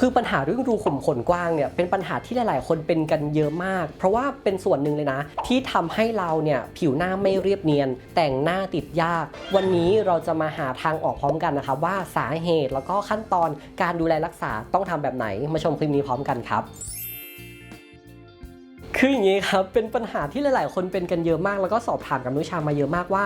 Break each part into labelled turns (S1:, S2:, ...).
S1: คือปัญหาเรื่องรูขุมขนกว้างเนี่ยเป็นปัญหาที่หลาย ๆ คนเป็นกันเยอะมาก เพราะว่าเป็นส่วนหนึ่งเลยนะ ที่ทำให้เราเนี่ยผิวหน้าไม่เรียบเนียน แต่งหน้าติดยาก วันนี้เราจะมาหาทางออกพร้อมกันนะครับว่าสาเหตุแล้วก็ขั้นตอนการดูแลรักษาต้องทำแบบไหนมาชมคลิปนี้พร้อมกันครับ คืออย่างนี้ครับ เป็นปัญหาที่หลาย ๆ คนเป็นกันเยอะมาก แล้วก็สอบถามกับนุชามาเยอะมากว่า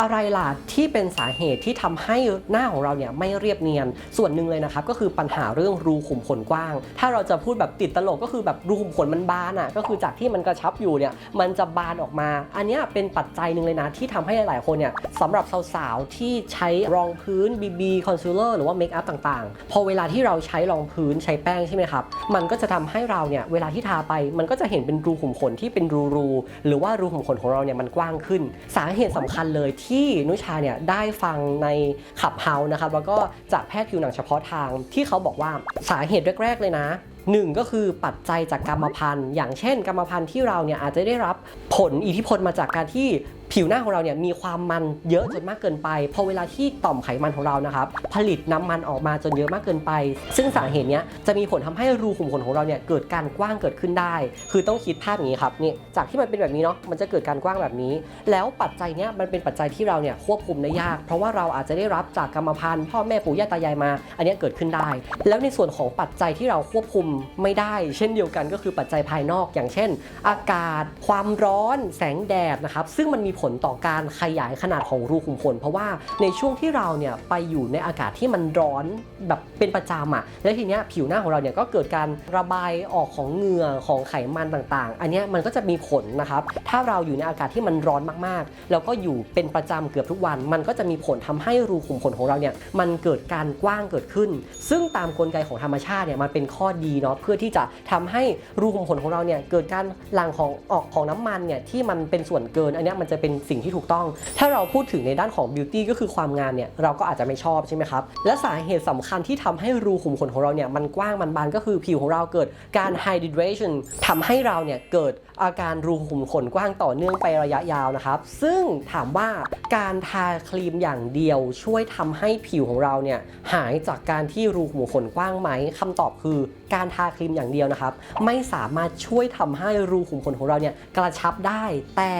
S1: อะไรล่ะที่เป็นสาเหตุที่ทำให้หน้าของเราเนี่ยไม่เรียบเนียน ส่วนหนึ่งเลยนะครับ ก็คือปัญหาเรื่องรูขุมขนกว้าง ถ้าเราจะพูดแบบติดตลกก็คือแบบรูขุมขนมันบานอะ ก็คือจากที่มันกระชับอยู่เนี่ยมันจะบานออกมา อันนี้เป็นปัจจัยหนึ่งเลยนะที่ทำให้หลาย ๆ คนเนี่ยสำหรับสาว ๆ ที่ใช้รองพื้น BB คอนซีลเลอร์หรือว่าเมคอัพต่าง ๆ พอเวลาที่เราใช้รองพื้นใช้แป้งใช่ไหมครับ มันก็จะทำให้เราเนี่ยเวลาที่ทาไปมันก็จะเห็นเป็นรููขุมขนที่เป็นรูๆหรือว่ารูขุมขนของเราเนี่ยมันกว้างขึ้น สาเหตุสำคัญเลยที่นุชาเนี่ยได้ฟังในขับเฮานะครับแล้วก็จากแพทย์ผิวหนังเฉพาะทางที่เขาบอกว่าสาเหตุแรก ๆ เลยนะหนึ่งก็คือปัจจัยจากกรรมพันธุ์ อย่างเช่น กรรมพันธุ์ที่เราเนี่ยอาจจะได้รับผลอิทธิพลมาจากการที่ ผิวหน้าของเราเนี่ยมีความมันเยอะจนมากเกินไป พอเวลาที่ต่อมไขมันของเรานะครับผลิตน้ำมันออกมาจนเยอะมากเกินไป ซึ่งสาเหตุเนี้ยจะมีผลทำให้รูขุมขนของเราเนี่ยเกิดการกว้างเกิดขึ้นได้ คือต้องคิดภาพนี้ครับนี่จากที่มันเป็นแบบนี้เนาะมันจะเกิดการกว้างแบบนี้ แล้วปัจจัยเนี้ยมันเป็นปัจจัยที่เราเนี่ยควบคุมได้ยาก เพราะว่าเราอาจจะได้รับจากกรรมพันธุ์พ่อแม่ปู่ย่าตายายมา อันนี้เกิดขึ้นได้ แล้วในส่วนของปัจจัยที่เราควบคุมไม่ได้ เช่นเดียวกันก็คือปัจจัยภายนอก อย่างเช่น อากาศ ความร้อน แสงแดดนะครับซึ่งมันมีผผลต่อการขยายขนาดของรูขุมขนเพราะว่าในช่วงที่เราเนี่ยไปอยู่ในอากาศที่มันร้อนแบบเป็นประจำอะแล้วทีเนี้ยผิวหน้าของเราเนี่ยก็เกิดการระบายออกของเหงื่อของไขมันต่างๆ อันเนี้ยมันก็จะมีผลนะครับถ้าเราอยู่ในอากาศที่มันร้อนมากๆ แล้วก็อยู่เป็นประจำเกือบทุกวัน มันก็จะมีผลทำให้รูขุมขนของเราเนี่ยมันเกิดการกว้างเกิดขึ้น ซึ่งตามกลไกของธรรมชาติเนี่ยมันเป็นข้อดีเนาะเพื่อที่จะทำให้รูขุมขนของเราเนี่ยเกิดการหลั่งของออกของน้ำมันเนี่ยที่มันเป็นส่วนเกิน อันเนี้ยมันจะเป็นสิ่งที่ถูกต้อง ถ้าเราพูดถึงในด้านของบิวตี้ก็คือความงามเนี่ยเราก็อาจจะไม่ชอบใช่ไหมครับ และสาเหตุสำคัญที่ทำให้รูขุมขนของเราเนี่ยมันกว้างมันบานก็คือผิวของเราเกิดการ hydration ทำให้เราเนี่ยเกิดอาการรูขุมขนกว้างต่อเนื่องไประยะยาวนะครับ ซึ่งถามว่าการทาครีมอย่างเดียวช่วยทำให้ผิวของเราเนี่ยหายจากการที่รูขุมขนกว้างไหมคำตอบคือการทาครีมอย่างเดียวนะครับไม่สามารถช่วยทำให้รูขุมขนของเราเนี่ยกระชับได้ แต่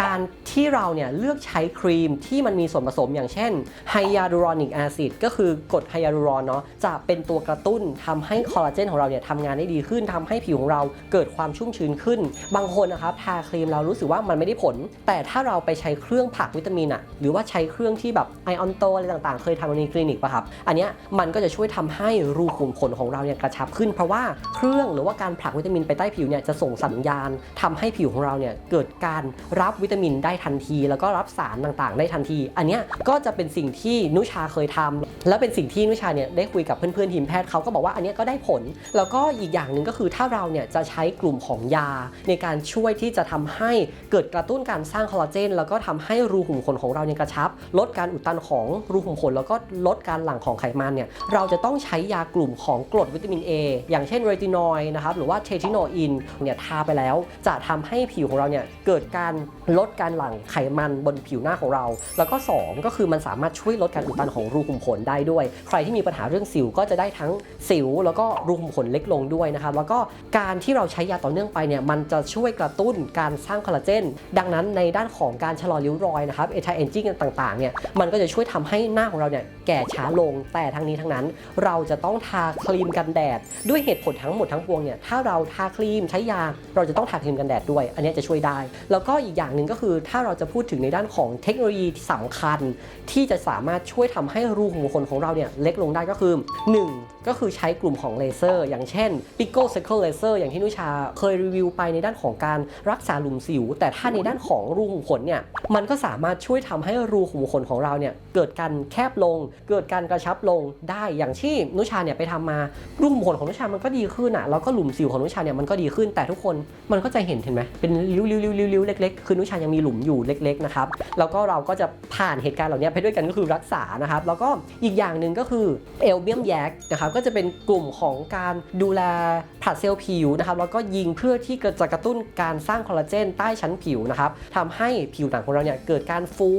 S1: การที่ที่เราเนี่ยเลือกใช้ครีมที่มันมีส่วนผสมอย่างเช่นไฮยาลูรอนิกแอซิดก็คือกรดไฮยาลูรอนเนาะจะเป็นตัวกระตุ้นทำให้คอลลาเจนของเราเนี่ยทำงานได้ดีขึ้นทำให้ผิวของเราเกิดความชุ่มชื้นขึ้น บางคนนะครับทาครีมเรารู้สึกว่ามันไม่ได้ผล แต่ถ้าเราไปใช้เครื่องผลักวิตามินอะหรือว่าใช้เครื่องที่แบบไอออนโตอะไรต่างๆ เคยทำในคลินิกป่ะครับ อันเนี้ยมันก็จะช่วยทำให้รูขุมขนของเราเนี่ยกระชับขึ้น เพราะว่าเครื่องหรือว่าการผลักวิตามินไปใต้ผิวเนี่ยจะส่งสัญญาณทำให้ผิวของเราเนี่ยเกิดการรับวิตามินได้ทันที แล้วก็รับสารต่างๆ ได้ทันที อันนี้ก็จะเป็นสิ่งที่นุชาเคยทำและเป็นสิ่งที่นุชาเนี่ยได้คุยกับเพื่อนๆทีมแพทย์เขาก็บอกว่าอันนี้ก็ได้ผล แล้วก็อีกอย่างหนึ่งก็คือถ้าเราเนี่ยจะใช้กลุ่มของยา ในการช่วยที่จะทำให้เกิดกระตุ้นการสร้างคอลลาเจน แล้วก็ทำให้รูขุมขนของเราเนี่ยกระชับ ลดการอุดตันของรูขุมขนแล้วก็ลดการหลั่งของไขมันเนี่ยเราจะต้องใช้ยากลุ่มของกรดวิตามิน A อย่างเช่นเรตินอยด์นะครับหรือว่าเททิโนอินเนี่ยทาไปแล้ว จะทำให้ผิวของเราเนี่ยเกิดการลดการหลั่งไขมันบนผิวหน้าของเรา แล้วก็ 2 ก็คือมันสามารถช่วยลดการอุดตันของรูขุมขนได้ด้วย ใครที่มีปัญหาเรื่องสิวก็จะได้ทั้งสิว แล้วก็รูขุมขนเล็กลงด้วยนะครับแล้วก็การที่เราใช้ยาต่อเนื่องไปเนี่ยมันจะช่วยกระตุ้นการสร้างคอลลาเจนดังนั้นในด้านของการชะลอริ้วรอยนะครับเอทาเอนจิ้งต่างๆเนี่ยมันก็จะช่วยทำให้หน้าของเราเนี่ยแก่ช้าลงแต่ทั้งนี้ทั้งนั้น เราจะต้องทาครีมกันแดด ด้วยเหตุผลทั้งหมดทั้งปวงเนี่ยถ้าเราทาครีมใช้ยาเราจะต้องทาครีมกันแดดด้วย อันนี้จะช่วยได้ แล้วก็อีกอย่างหนึ่งก็คือถ้าาเราจะพูดถึงในด้านของเทคโนโลยีที่สำคัญ ที่จะสามารถช่วยทำให้รูขุมขนของเราเนี่ยเล็กลงได้ก็คือ 1 ก็คือใช้กลุ่มของเลเซอร์ อย่างเช่น Pico Circle Laser อย่างที่นุชาเคยรีวิวไปในด้านของการรักษาหลุมสิว แต่ถ้าในด้านของรูขุมขนเนี่ยมันก็สามารถช่วยทำให้รูขุมขนของเราเนี่ยเกิดการแคบลง เกิดการกระชับลงได้อย่างที่นุชาเนี่ยไปทำมารูขุมขนของนุชามันก็ดีขึ้นอะแล้วก็หลุมสิวของนุชาเนี่ยมันก็ดีขึ้นแต่ทุกคนมันก็จะเห็นเห็นไหมเป็นริ้วริ้วริ้วริ้วริ้วเล็กๆคือนุชายังมีหลุมอยู่เล็กๆนะครับแล้วก็เราก็จะผ่านเหตุการณ์เหล่านี้ไปด้วยกันก็คือรักษานะครับแล้วก็อีกอย่างหนึ่งก็คือเอลเบียมแยกนะครับก็จะเป็นกลุ่มของการดูแลผลัดเซลล์ผิวนะครับแล้วก็ยิงเพื่อที่จะกระตุ้นการสร้างคอลลาเจนใต้ชั้นผิวนะครับทำให้ผิวหนังของเราเนี่ยเกิดการฟู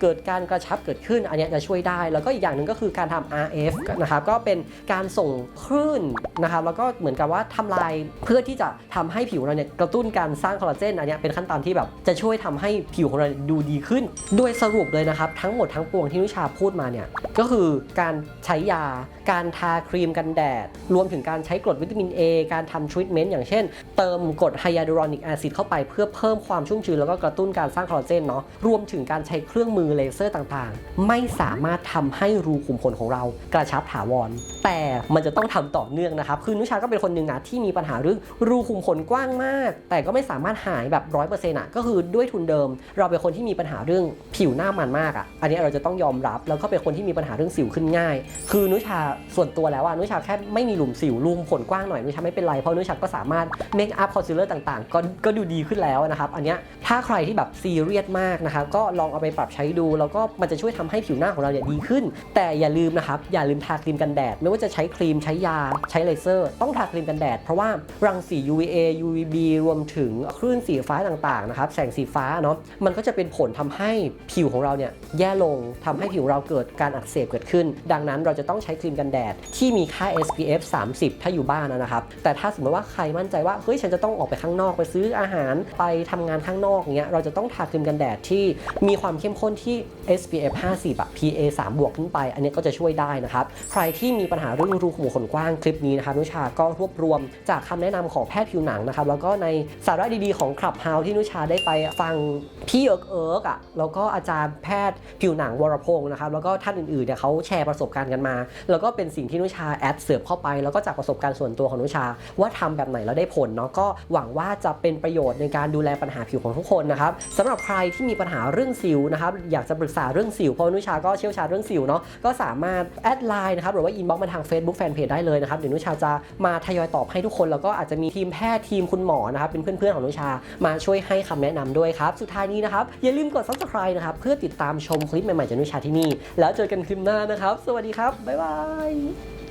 S1: เกิดการกระชับเกิดขึ้น อันนี้จะช่วยได้ แล้วก็อีกอย่างหนึ่งก็คือการทำ RF นะครับก็เป็นการส่งคลื่นนะครับแล้วก็เหมือนกับว่าทำลายเพื่อที่จะทำให้ผิวเราเนี่ยกระตุ้นการสร้างคอลลาเจนอันนี้เป็นขั้นตอนที่แบบจะช่วยทำให้ผวของเราดูดีขึ้น โดยสรุปเลยนะครับทั้งหมดทั้งปวงที่นุชาพูดมาเนี่ยก็คือการใช้ยา การทาครีมกันแดด รวมถึงการใช้กรดวิตามิน A การทำทรีทเมนต์อย่างเช่น เติมกรดไฮยาลูรอนิกแอซิดเข้าไปเพื่อเพิ่มความชุ่มชื้นแล้วก็กระตุ้นการสร้างคอลลาเจนเนาะรวมถึงการใช้เครื่องมือเลเซอร์ต่างๆ ไม่สามารถทำให้รูขุมขนของเรากระชับถาวร แต่มันจะต้องทำต่อเนื่องนะครับ คือนุชาก็เป็นคนหนึ่งนะที่มีปัญหาเรื่องรูขุมขนกว้างมาก แต่ก็ไม่สามารถหายแบบร้อยเปอร์เซ็นต์อะก็คือด้วยทุนเดิมเราเป็นคนที่มีปัญหาเรื่องผิวหน้ามันมากอะ อันนี้เราจะต้องยอมรับ แล้วก็เป็นคนที่มีปัญหาเรื่องสิวขึ้นง่าย คือนุชาส่วนตัวแล้วอะนุชาแค่ไม่มีหลุมสิวรูขุมขนกว้างหน่อยนุชาไม่เป็นไรเพราะนุชาก็สามารถเมคอัพคอนซีลเลอร์ต่างๆ ก็ก็ดูดีขึ้นแล้วนะครับ อันนี้ถ้าใครที่แบบซีเรียสมากนะครับก็ลองเอาไปปรับใช้ดู แล้วก็มันจะช่วยทำให้ผิวหน้าของเราเนี่ยดีขึ้น แต่อย่าลืมนะครับอย่าลืมทาครีมกันแดด ไม่ว่าจะใช้ครีมใช้ยาใช้เลเซอร์ ต้องทาครีมกันแดดเพราะว่ารังสี UVA UVB รวมถึงคลื่นสีฟ้าต่างๆนะครับแสงสีฟ้าเนาะมันก็จะเป็นผลทำให้ผิวของเราเนี่ยแย่ลงทำให้ผิวเราเกิดการอักเสบเกิดขึ้น ดังนั้นเราจะต้องใช้ครีมกันแดดที่มีค่า SPF 30 ถ้าอยู่บ้านนะครับ แต่ถ้าสมมติว่าใครมั่นใจว่าเฮ้ยฉันจะต้องออกไปข้างนอกไปซื้ออาหารไปทำงานข้างนอกเงี้ยเราจะต้องทาครีมกันแดดที่มีความเข้มข้นที่ SPF 50อะ PA 3บวกขึ้นไป อันนี้ก็จะช่วยได้นะครับ ใครที่มีปัญหาเรื่องรูขุมขนกว้างคลิปนี้นะครับนุชาก็รวบรวมจากคำแนะนำของแพทย์ผิวหนังนะครับแล้วก็ในสาระดีๆของคลับเฮาที่นุชาได้ไปฟังพี่เอิร์กเอิร์กอะแล้วก็อาจารย์แพทย์ผิวหนังวรพงศ์นะครับแล้วก็ท่านอื่นๆเนี่ยเขาแชร์ประสบการณ์กันมา แล้วก็เป็นสิ่งที่นุชาแอดเสิร์ฟเข้าไป แล้วก็จากประสบการณ์ส่วนตัวของนุชา ว่าทำแบบไหนแล้วได้ผลเนาะก็หวังว่าจะเป็นประโยชน์ในการดูแลปัญหาผิวของทุกคนนะครับสำหรับใครที่มีปัญหาเรื่องสิวนะครับอยากจะปรึกษาเรื่องสิวเพราะนุชาก็เชี่ยวชาญเรื่องสิวเนาะก็สามารถแอดไลน์นะครับหรือว่าอินบ็อกมาทาง Facebook Fanpage ได้เลยนะครับเดี๋ยวนุชาจะมาทยอยตอบให้ทุกคน แล้วก็อาจจะมีทีมแพทย์ทีมคุณหมอนะครับเป็นเพื่อนๆของนุชามาช่วยให้คำแนะนำด้วยครับสุดท้ายนี้นะครับ อย่าลืมกด subscribe นะครับ เพื่อติดตามชมคลิปใหม่ๆจากนุชาที่นี่ แล้วเจอกันคลิปหน้านะครับ สวัสดีครับ บ๊ายบาย